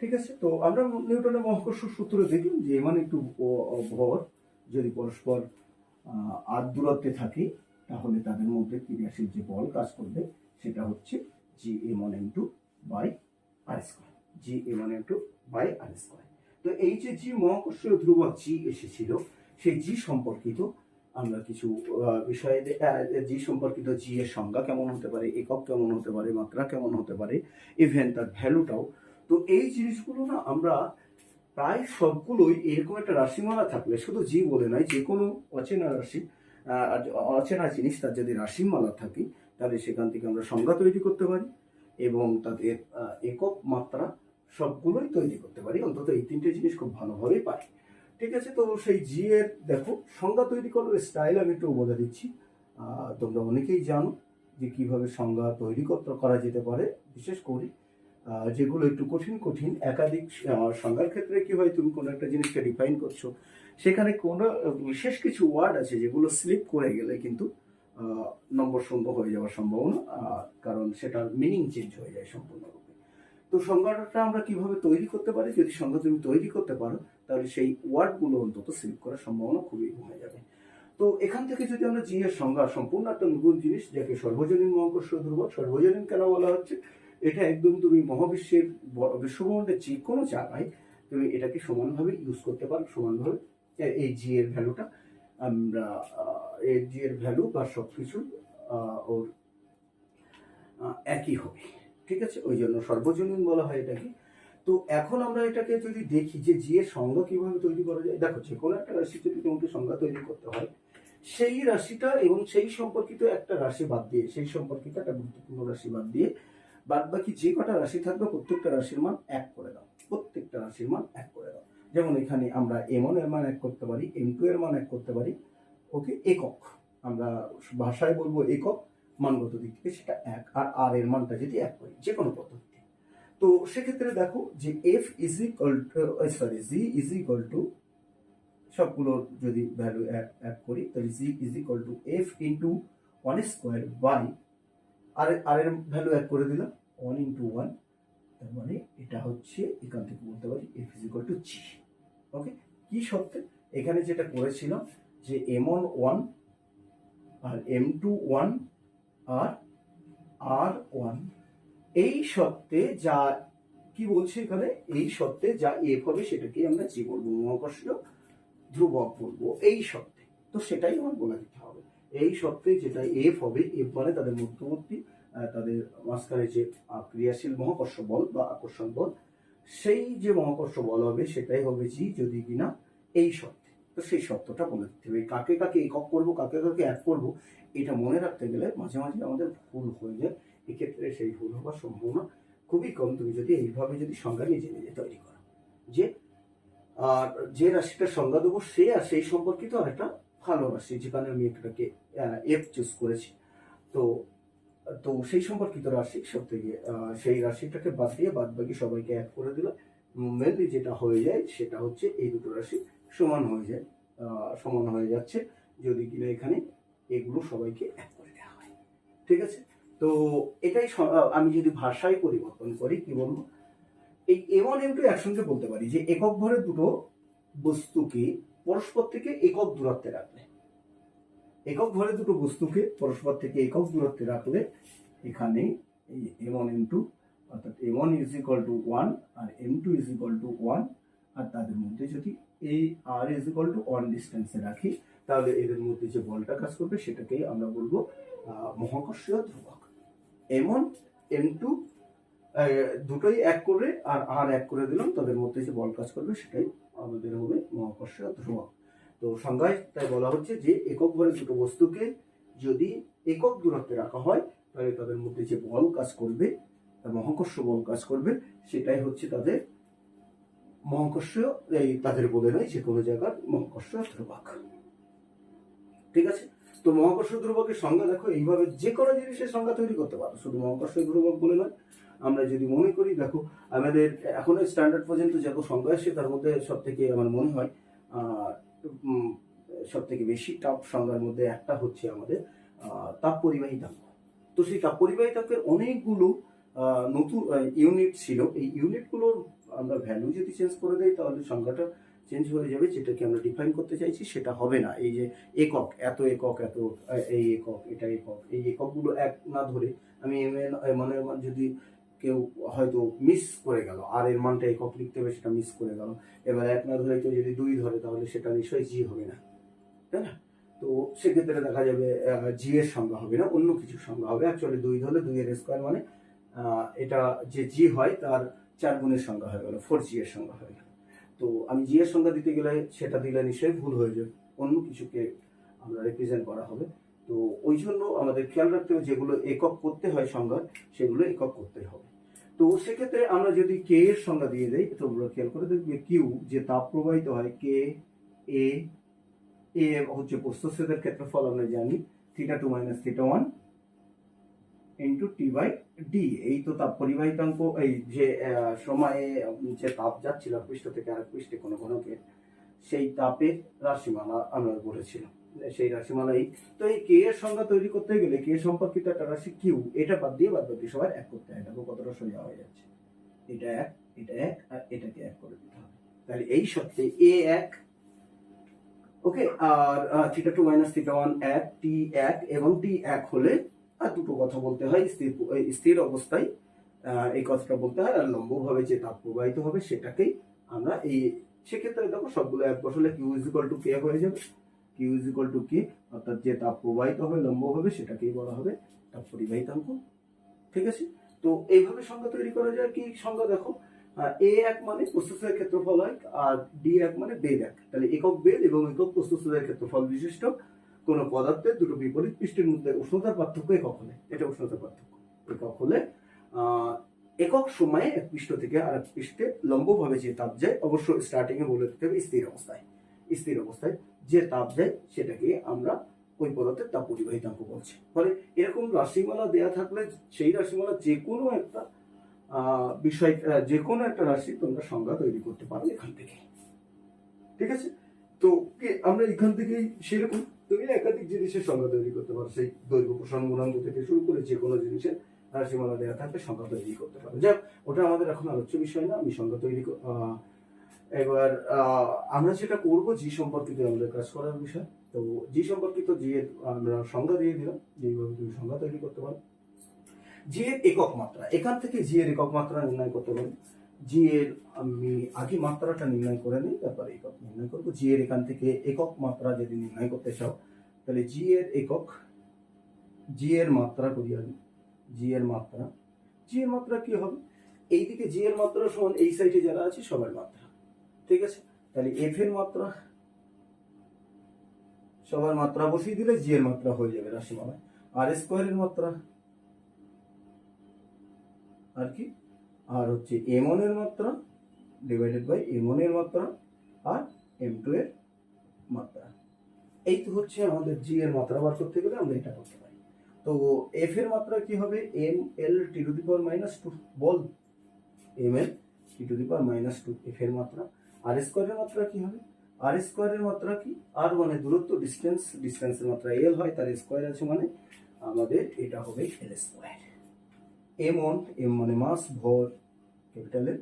ঠিক আছে? তো আমরা নিউটনের মহাকর্ষ সূত্র দেখি যে এমন একটু ভর যদি পরস্পর আর দূরত্বে থাকে, তাহলে তাদের মধ্যে ক্রিয়াশীল যে বল কাজ করবে, সেটা হচ্ছে G M one M two by R square G M one M two by R square তো এই যে জি মহাকর্ষীয় ধ্রুবক জি এসেছিল, সেই জি সম্পর্কিত আমরা কিছু বিষয়ে জি সম্পর্কিত জি এর সংজ্ঞা কেমন হতে পারে, একক কেমন হতে পারে, মাত্রা কেমন হতে পারে ইভেন তার ভ্যালুটাও তো এই জিনিসগুলো না আমরা প্রায় সবগুলোই এরকম একটা রাশিমালা থাকলে, শুধু জি বলে নয় যে কোনো অচেনা রাশি অচেনা জিনিস তার যদি রাশিমালা থাকে, তাহলে সেখান থেকে আমরা সংজ্ঞা তৈরি করতে পারি এবং তাদের একক মাত্রা সবগুলোই তৈরি করতে পারি। অন্তত এই তিনটে জিনিস খুব ভালোভাবেই পারি। ঠিক আছে, তো সেই জি এর, দেখো, সংজ্ঞা তৈরি করার স্টাইল আমি একটু বলে দিচ্ছি। তোমরা অনেকেই জানো যে কীভাবে সংজ্ঞা তৈরি করা যেতে পারে। বিশেষ করে যেগুলো একটু কঠিন কঠিন একাধিক সংজ্ঞার ক্ষেত্রে কি হয়, তুমি কোনো একটা জিনিসকে ডিফাইন করছ, সেখানে কোনো বিশেষ কিছু ওয়ার্ড আছে যেগুলো স্লিপ করে গেলে কিন্তু নম্বর শূন্য হয়ে যাওয়ার সম্ভাবনা কারণ সেটার মিনিং চেঞ্জ হয়ে যায় সম্পূর্ণরূপে। তো সংজ্ঞাটা আমরা কীভাবে তৈরি করতে পারি? যদি সংজ্ঞা তুমি তৈরি করতে পারো, তাহলে সেই ওয়ার্ডগুলো অন্তত স্লিপ করার সম্ভাবনা খুবই কমে যাবে। তো এখান থেকে যদি আমরা জি এর সংজ্ঞা, সম্পূর্ণ একটা নতুন জিনিস, যাকে সর্বজনীন মহাকর্ষ ধ্রুবক, সর্বজনীন কেন বলা হচ্ছে? এটা একদম তুমি মহাবিশ্বের বিশ্বব্রহ্মাণ্ডের যে কোনো জায়গায় তুমি এটাকে সমানভাবে ইউজ করতে পারো, সমানভাবে। এই জি এর ভ্যালুটা আমরা এই জি এর ভ্যালু বা সব কিছু ওর একই হবে। ঠিক আছে? ওই জন্য সর্বজনীন বলা হয় এটাকে। তো এখন আমরা এটাকে যদি দেখি যে জি এর সংজ্ঞা কীভাবে তৈরি করা যায়। দেখো যে কোনো একটা রাশি যদি তোমাকে সংজ্ঞা তৈরি করতে হয়, সেই রাশিটা এবং সেই সম্পর্কিত একটা রাশি বাদ দিয়ে, সেই সম্পর্কিত একটা গুরুত্বপূর্ণ রাশি বাদ দিয়ে বাদ বাকি যে কটা রাশি থাকবে প্রত্যেকটা রাশির মান এক করে দাও। প্রত্যেকটা রাশির মান এক করে দাও। যেমন এখানে আমরা এম এর মান এক করতে পারি এম টু এর মান এক করতে পারি। ওকে একক। আমরা ভাষায় বলব একক, মানগত দিক থেকে সেটা এক। আর আর এর মানটা যদি এক করি যে কোনো পদ্ধতিতে। তো সেক্ষেত্রে দেখো যে F is equal sorry G is equal to সবগুলোর যদি ভ্যালু এক এক করি, তাহলে G is equal to F into one square by R R এর ভ্যালু এক করে দিলাম ওয়ান ইন্টু ওয়ান তার মানে এটা হচ্ছে এখান থেকে বলতে পারি F is equal to G okay কি সত্ত্বে এখানে যেটা করেছিলাম, যে M one one R M two one R R one এই সত্ত্বে যা, কি বলছে এখানে? এই সত্ত্বে যা এফ হবে সেটাকেই আমরা জি বলব মহাকর্ষীয় ধ্রুবক বলব, এই সত্ত্বে তো সেটাই আমার বলে দিতে হবে। এই সত্ত্বে যেটা এফ হবে এফ মানে তাদের মধ্যবর্তী তাদের মাঝখানে যে ক্রিয়াশীল মহাকর্ষ বল বা আকর্ষণ বল, সেই যে মহাকর্ষ বল হবে, সেটাই হবে জি যদি কিনা এই সত্ত্বে তো সেই সত্যটা বলে দিতে হবে। কাকে কাকে একক করব, কাকে কাকে এক করব, এটা মনে রাখতে গেলে মাঝে মাঝে আমাদের ভুল হয়ে যায়। এক্ষেত্রে সেই ভুল হওয়ার সম্ভাবনা খুবই কম। তুমি যদি এইভাবে যদি সংজ্ঞা নিজে নিজে তৈরি করো, যে, আর যে রাশিটার সংজ্ঞা দেবো সে আর সেই সম্পর্কিত একটা ভালো রাশি যেখানে আমি একটাকে এফ চুজ করেছি। তো তো সেই সম্পর্কিত রাশি সব থেকে সেই রাশিটাকে বাদ দিয়ে বাদ বাকি সবাইকে এক করে দিলে মেনলি যেটা হয়ে যায় সেটা হচ্ছে এই দুটো রাশি সমান হয়ে যায় সমান হয়ে যাচ্ছে। যদি কিনা এখানে এগুলো সবাইকে এক করে দেওয়া হয়। ঠিক আছে? তো এটাই আমি যদি ভাষায় পরিবর্তন করি, কি বলব? এই এম ওয়ান এম টু একসঙ্গে বলতে পারি যে, একক ভরের দুটো বস্তুকে পরস্পর থেকে একক দূরত্বে রাখলে একক ভরে দুটো বস্তুকে পরস্পর থেকে একক দূরত্বে রাখলে এখানে এই এম ওয়ান এম টু অর্থাৎ M one is equal to one R M two is equal to one R তাদের মধ্যে যদি এই R is equal to one ডিস্টেন্সে রাখি, তাহলে এদের মধ্যে যে বলটা কাজ করবে সেটাকেই আমরা বলব মহাকর্ষীয় ধ্রুবক। এম ওয়ান এম টু দুটোই এক করে আর আর এক করে দিলাম, তাদের মধ্যে যে বল কাজ করবে সেটাই আমাদের হবে মহাকর্ষীয় ধ্রুবক। তো সংজ্ঞায় তাই বলা হচ্ছে যে একক ভরের দুটো বস্তুকে যদি একক দূরত্বে রাখা হয়, তাহলে তাদের মধ্যে যে বল কাজ করবে মহাকর্ষ বল কাজ করবে, সেটাই হচ্ছে তাদের মহাকর্ষ, এই তাদের বলে নয় যে কোনো জায়গার মহাকর্ষ ধ্রুবক। ঠিক আছে? তো মহাকর্ষ ধ্রুবকের সংজ্ঞা দেখো, এইভাবে যে কোনো জিনিসের সংজ্ঞা তৈরি করতে পারো। শুধু মহাকর্ষ ধ্রুবক বলে নয় আমরা যদি মনে করি, দেখো, আমাদের এখনও স্ট্যান্ডার্ড পর্যন্ত যত সংজ্ঞা আসছে তার মধ্যে সব থেকে আমার মনে হয় সব থেকে বেশি টাফ সংজ্ঞার মধ্যে একটা হচ্ছে আমাদের তাপ পরিবাহিতাঙ্ক তো সেই তাপ পরিবাহী পরিবাহিতাঙ্কের অনেকগুলো নতুন ইউনিট ছিল। এই ইউনিটগুলোর আমরা ভ্যালু যদি চেঞ্জ করে দেই, তাহলে সংখ্যাটা চেঞ্জ হয়ে যাবে, যেটাকে আমরা ডিফাইন করতে চাইছি, সেটা হবে না। এই যে একক, এত একক, এত, এই একক, এটা একক, এই এককগুলো এক না ধরে আমি মানের যদি কেউ হয়তো মিস করে গেল, আর এর মানটা একক লিখতে হবে সেটা মিস করে গেল। এবার এক না ধরে কেউ যদি দুই ধরে, তাহলে সেটা নিশ্চয়ই জি হবে না। তাই না? তো সেক্ষেত্রে দেখা যাবে জি এর সংজ্ঞা হবে না, অন্য কিছু সংজ্ঞা হবে। অ্যাকচুয়ালি দুই ধরলে দুই এর স্কোয়ার মানে এটা যে জি হয়, তার চার গুণের সংজ্ঞা হয়ে গেল ফোর জি এর সংজ্ঞা হয়ে গেল। তো আমি জি এর সংজ্ঞা দিতে গেলে সেটা দিলে নিশ্চয়ই ভুল হয়ে যাবে। অন্য কিছুকে আমরা রিপ্রেজেন্ট করা হবে। তো ওই জন্য আমাদের খেয়াল রাখতে হবে যেগুলো একক করতে হয় সংজ্ঞা সেগুলো একক করতে হবে। তো সেক্ষেত্রে আমরা যদি কে এর সংজ্ঞা দিয়ে দেই তোমরা খেয়াল করে দেখবে কিউ যে তাপ প্রবাহিত হয় কে এ এ হচ্ছে প্রস্থচ্ছেদের ক্ষেত্রফল, আমরা জানি theta two minus theta one into T by D এই তো তাপ পরিবাহিতাঙ্ক, এই যে সময়ে যে তাপ যাচ্ছিল পৃষ্ঠ থেকে আরেক পৃষ্ঠে কোনো ঘনকে সেই তাপের রাশিমালা আমরা বলেছিলাম। সেই রাশিমালাই। তো এই কে এর সংজ্ঞা তৈরি করতে গেলে কে সম্পর্কিত একটা রাশি কিউ, এটা বাদ দিয়ে বাদ বাকি সবার এক করতে হয় দেখো কতটা সোজা হয়ে যাচ্ছে। এটা এক এটা এক, আর এটাকে এক করে দিতে হবে। তাহলে এই সত্যি এ এক, ওকে, আর theta two minus theta one এক টি এক, এবং টি এক হলে আর দুটো কথা বলতে হয়, স্থির স্থির অবস্থায় এই কথাটা বলতে হয়, আর লম্বভাবে যে তাপ প্রবাহিত হবে সেটাকেই আমরা এই, সেক্ষেত্রে দেখো সবগুলো এক বসলে কিউ ইজ টু কে হয়ে যাবে। কিউ ইজ টু কে অর্থাৎ যে তাপ প্রবাহিত হবে লম্বভাবে সেটাকেই বলা হবে তাপ পরিবাহিতাঙ্ক ঠিক আছে? তো এইভাবে সংজ্ঞা তৈরি করা যায় কি সংজ্ঞা দেখো? এ এক মানে প্রস্তুতের ক্ষেত্রফল হয় আর ডি এক মানে বেদ এক। তাহলে একক বেদ এবং একক প্রস্তুতের ক্ষেত্রফল বিশিষ্ট কোন পদার্থের দুটো বিপরীত পৃষ্ঠের মধ্যে উষ্ণতার পার্থক্য একক হলে। এটা উষ্ণতার পার্থক্য। একক হলে একক সময়ে এক পৃষ্ঠ থেকে আর এক পৃষ্ঠে লম্বভাবে যে তাপ যায়, অবশ্য স্টার্টিং এ বলে দিতে হবে স্থির অবস্থায়। স্থির অবস্থায়। যে তাপ দেয়, সেটাকে আমরা ওই পদার্থের তাপ পরিবাহিতাঙ্ক বলছি। ফলে এরকম রাশিমালা দেয়া থাকলে সেই রাশিমালা যে কোনো একটা বিষয় যে কোনো একটা রাশি তোমরা সংজ্ঞা তৈরি করতে পারো এখান থেকে। ঠিক আছে? তো আমরা এখান থেকেই সেরকম, তুমি একাধিক জিনিসের সংজ্ঞা তৈরি করতে পারো। সেই দৈর্ঘ্য, প্রসারণ, গুণাঙ্ক থেকে শুরু করে যে কোনো জিনিসের রাশিমালা দেওয়া থাকলে সংজ্ঞা তৈরি করতে পারো। যাক ওটা আমাদের এখন আলোচ্য বিষয় না, আমি সংজ্ঞা তৈরি এবার আমরা যেটা করব, জি সম্পর্কিত আমাদের কাজ করার বিষয়। তো জি সম্পর্কিত জি এর আমরা সংজ্ঞা দিয়ে দিলাম যেভাবে তুমি সংজ্ঞা তৈরি করতে পারো। জি এর একক মাত্রা, এখান থেকে জি এর একক মাত্রা নির্ণয় করতে পারি। জি এর আমি আগে মাত্রাটা নির্ণয় করে নিই, তারপরে একক নির্ণয় করব। জি এর এখান থেকে একক মাত্রা যদি নির্ণয় করতে চাও, তাহলে জি এর একক, জি এর মাত্রা করি আমি জি এর মাত্রা, জি এর মাত্রা কি হবে? এইদিকে জি এর মাত্রা সমান এই সাইডে যারা আছে, সবার মাত্রা। ঠিক আছে? তাহলে এফ এর মাত্রা সবার মাত্রা বসিয়ে দিলে জি এর মাত্রা হয়ে যাবে রাশিমালায়। আর স্কোয়ারের মাত্রা আর কি? আর হচ্ছে এম এর মাত্রা ডিভাইডেড বাই এম এর মাত্রা আর এম টু এর মাত্রা। এই তো হচ্ছে আমাদের জি এর মাত্রা বার করতে গেলে আমরা এটা করতে পারি। তো এফ এর মাত্রা কি হবে? M L T to the power minus two ball. M L T to the power minus two F এর মাত্রা আর স্কোয়ারের মাত্রা কি হবে? আর স্কোয়ারের মাত্রা কি? আর মানে দূরত্ব ডিস্টেন্স ডিস্টেন্সের মাত্রা এল হয় তার স্কোয়ার আছে মানে আমাদের এটা হবে L square. M one M মানে মাস, ভর, ক্যাপিটাল এম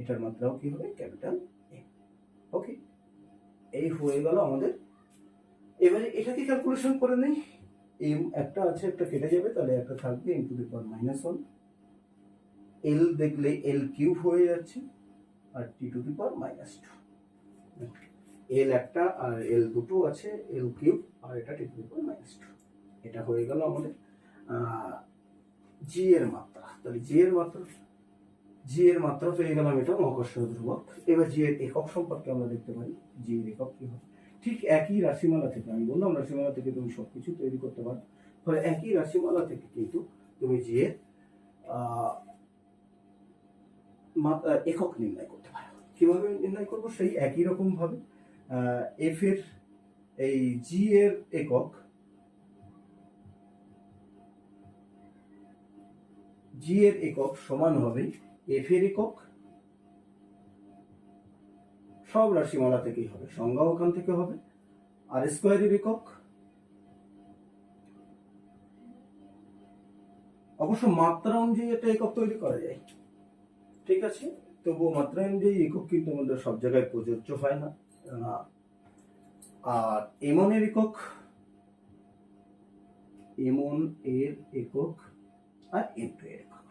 এটার মাত্রাও কি হবে? ক্যাপিটাল এম ওকে এই হয়ে গেল আমাদের। এবারে এটাকে ক্যালকুলেশন করে নেই? এম একটা আছে, একটা কেটে যাবে, তাহলে একটা থাকবে M to the power minus one L দেখলে এল কিউব হয়ে যাচ্ছে। আর T to the power minus two L একটা আর এল দুটো আছে এল কিউব আর এটা T to the power minus two এটা হয়ে গেল আমাদের জি এর মাত্রা। তাহলে জি এর মাত্রা জি এর মাত্রা পেয়ে গেলাম এটা মহাকর্ষ ধ্রুবক। এবার জি এর একক সম্পর্কে আমরা দেখতে পারি জি এর একক কি হবে? ঠিক একই রাশিমালা থেকে, আমি বললাম রাশিমালা থেকে তুমি সবকিছু তৈরি করতে পারো। ফলে একই রাশিমালা থেকে কিন্তু তুমি জি এর একক নির্ণয় করতে পারো। কীভাবে নির্ণয় করব? সেই একই রকম ভাবে এফ এর এই জি এর একক জি এর একক সমান হবে এফ এর একক। সব রাশিমালা থেকেই হবে, সংজ্ঞা ওখান থেকে হবে। আর স্কোয়ারের একক। অবশ্য মাত্রা অনুযায়ী একটা একক তৈরি করা যায়। ঠিক আছে? তবুও মাত্রা অনুযায়ী একক কিন্তু আমাদের সব জায়গায় প্রযোজ্য হয় না। আর এমনের একক এমন এর একক আর টু এর একক।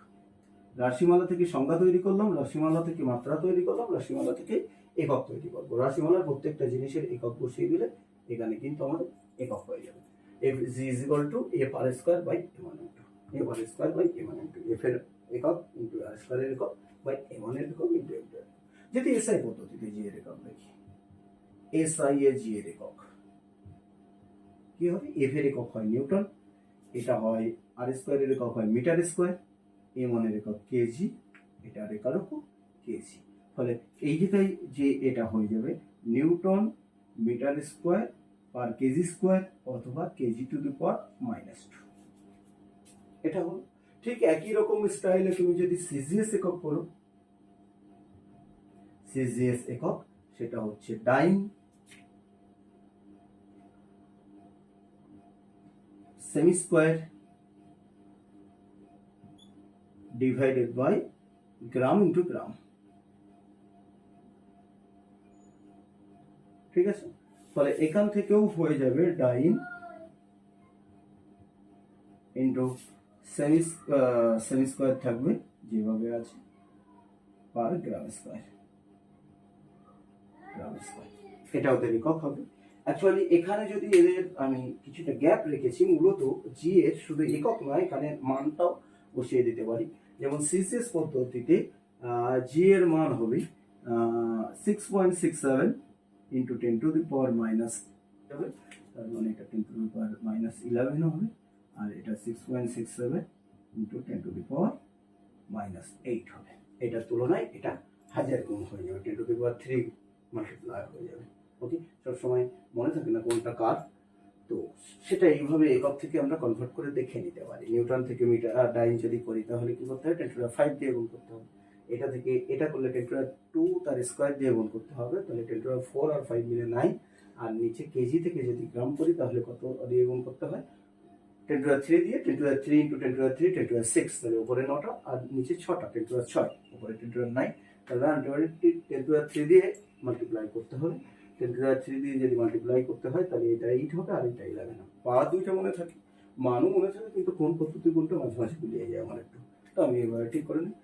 রাশিমালা থেকে সংজ্ঞা তৈরি করলাম, রাশিমালা থেকে মাত্রা তৈরি করলাম, রাশিমালা থেকে একক তৈরি করব। রাশিমালার প্রত্যেকটা জিনিসের একক বসিয়ে দিলে এখানে কিন্তু আমাদের একক হয়ে যাবে। F G is equal to F R square by M into F R square by M into F এর একক ইন্টু আর স্কোয়ারের একক। ওয়ানের একক ইন্টু এম টু এর একক। যদি এসআই পদ্ধতিতে জি এর একক দেখি এসআই এ জি এর একক কি হবে এফ এর একক হয় নিউটন এটা হয় আর স্কোয়ারের একক হয় মিটার স্কোয়ার এম ওয়ানের একক কেজি এটার একক কেজি ফলে এই জায়গায় যে এটা হয়ে যাবে newton metre square per KG square অথবা KG to the power minus two এটা হলো ঠিক একই রকম স্টাইলে তুমি যদি সিজিএস একক করো সিজিএস একক, সেটা হচ্ছে dyne. Cm square divided by gram into gram. ঠিক আছে? ফলে এখান থেকেও হয়ে যাবে dyne into cm cm square থাকবে, যেভাবে আছে, পার গ্রাম স্কোয়ার। গ্রাম স্কোয়ার। এটা ওদের একক হবে। অ্যাকচুয়ালি এখানে যদি এদের আমি কিছুটা গ্যাপ রেখেছি, মূলত জি এর শুধু একক নয়, এখানে মানটাও বসিয়ে দিতে পারি। যেমন সিসিএস পদ্ধতিতে জি এর মান হবে six point six seven into ten to the power minus তার মানে এটা ten to the power minus eleven হবে। আর এটা six point six seven into ten to the power minus eight হবে। এটার তুলনায় এটা হাজার গুণ হয়ে যাবে। Ten to the power three multiply হয়ে যাবে। ওকে সবসময় মনে থাকে না কোনটা কার। তো সেটা এইভাবে একক থেকে আমরা কনভার্ট করে দেখে নিতে পারি। নিউটন থেকে মিটার ডাইন যদি করি, তাহলে কি করতে হবে? টেন টু ফাইভ দিয়ে গুণ করতে হবে। এটা থেকে এটা করলে টেন টু টু তার স্কোয়ার দিয়ে গুণ করতে হবে। তাহলে টেন টু ফোর আর ফাইভ মিলে নাইন আর নিচে কেজি থেকে যদি গ্রাম করি, তাহলে কত দিয়ে গুণ করতে হয়? টেন টু থ্রি দিয়ে ten to three into ten to three ten to six তাহলে উপরে নটা আর নিচে ছটা টেন টু ছয়, উপরে টেন টু নাইন তাহলে আলটিমেটলি টেন টু থ্রি দিয়ে মাল্টিপ্লাই করতে হবে। টেন টু থ্রি দিয়ে যদি মাল্টিপ্লাই করতে হয়, তাহলে এটা এইট হবে আর এটা ইলেভেন হবে পা দুইটা মনে থাকে, মানও মনে থাকে, কিন্তু কোন পদ্ধতি কোনটা মাঝে মাঝে গুলিয়ে যায় আমার একটু। তো আমি এবার ঠিক করে নিই।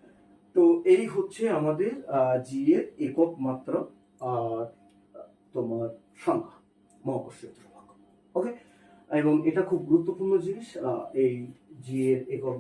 তো এই হচ্ছে আমাদের জি এর একক মাত্রা আর তোমার সংখ্যা, মহাকর্ষীয় ধ্রুবক ওকে এবং এটা খুব গুরুত্বপূর্ণ জিনিস এই জি এর একক